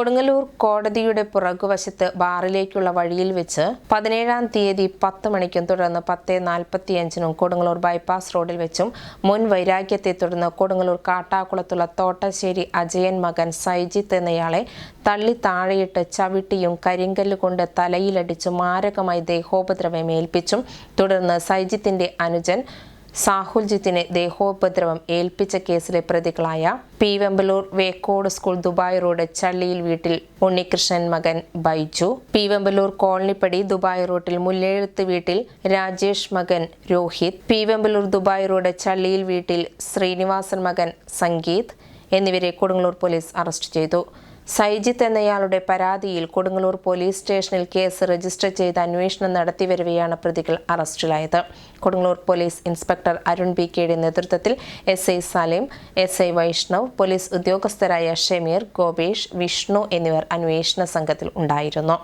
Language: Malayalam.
കൊടുങ്ങല്ലൂർ കോടതിയുടെ പുറകുവശത്ത് ബാറിലേക്കുള്ള വഴിയിൽ വെച്ച് പതിനേഴാം തീയതി പത്ത് മണിക്കും തുടർന്ന് പത്ത് നാൽപ്പത്തിയഞ്ചിനും കൊടുങ്ങല്ലൂർ ബൈപ്പാസ് റോഡിൽ വെച്ചും മുൻ വൈരാഗ്യത്തെ തുടർന്ന് കൊടുങ്ങല്ലൂർ കാട്ടാക്കുളത്തുള്ള തോട്ടശ്ശേരി അജയൻ മകൻ സൈജിത്ത് എന്നയാളെ തള്ളി താഴെയിട്ട് ചവിട്ടിയും കരിങ്കല്ല് കൊണ്ട് തലയിലടിച്ചും മാരകമായി ദേഹോപദ്രവമേൽപ്പിച്ചും തുടർന്ന് സൈജിത്തിന്റെ അനുജൻ സാഹുൽജിത്തിനെ ദേഹോപദ്രവം ഏൽപ്പിച്ച കേസിലെ പ്രതികളായ P Vemballoor Vekkode school Dubai road ചള്ളിയിൽ വീട്ടിൽ ഉണ്ണികൃഷ്ണൻ മകൻ ബൈജു പി വെമ്പലൂർ കോളനിപ്പടി ദുബായ് റോഡിൽ മുല്ലേഴുത്ത് വീട്ടിൽ രാജേഷ് മകൻ Rohith P Vemballoor Dubai road ചള്ളിയിൽ വീട്ടിൽ ശ്രീനിവാസൻ മകൻ സംഗീത് എന്നിവരെ കൊടുങ്ങല്ലൂർ പോലീസ് അറസ്റ്റ് ചെയ്തു. സൈജിത്ത് എന്നയാളുടെ പരാതിയിൽ കൊടുങ്ങല്ലൂർ പോലീസ് സ്റ്റേഷനിൽ കേസ് രജിസ്റ്റർ ചെയ്ത് അന്വേഷണം നടത്തിവരവെയാണ് പ്രതികൾ അറസ്റ്റിലായത്. Kodungallur police inspector Arun B കെയുടെ നേതൃത്വത്തിൽ S I Saleem S I Vaishnav police ഉദ്യോഗസ്ഥരായ Shameer Gopesh Vishnu എന്നിവർ അന്വേഷണ സംഘത്തിൽ ഉണ്ടായിരുന്നു.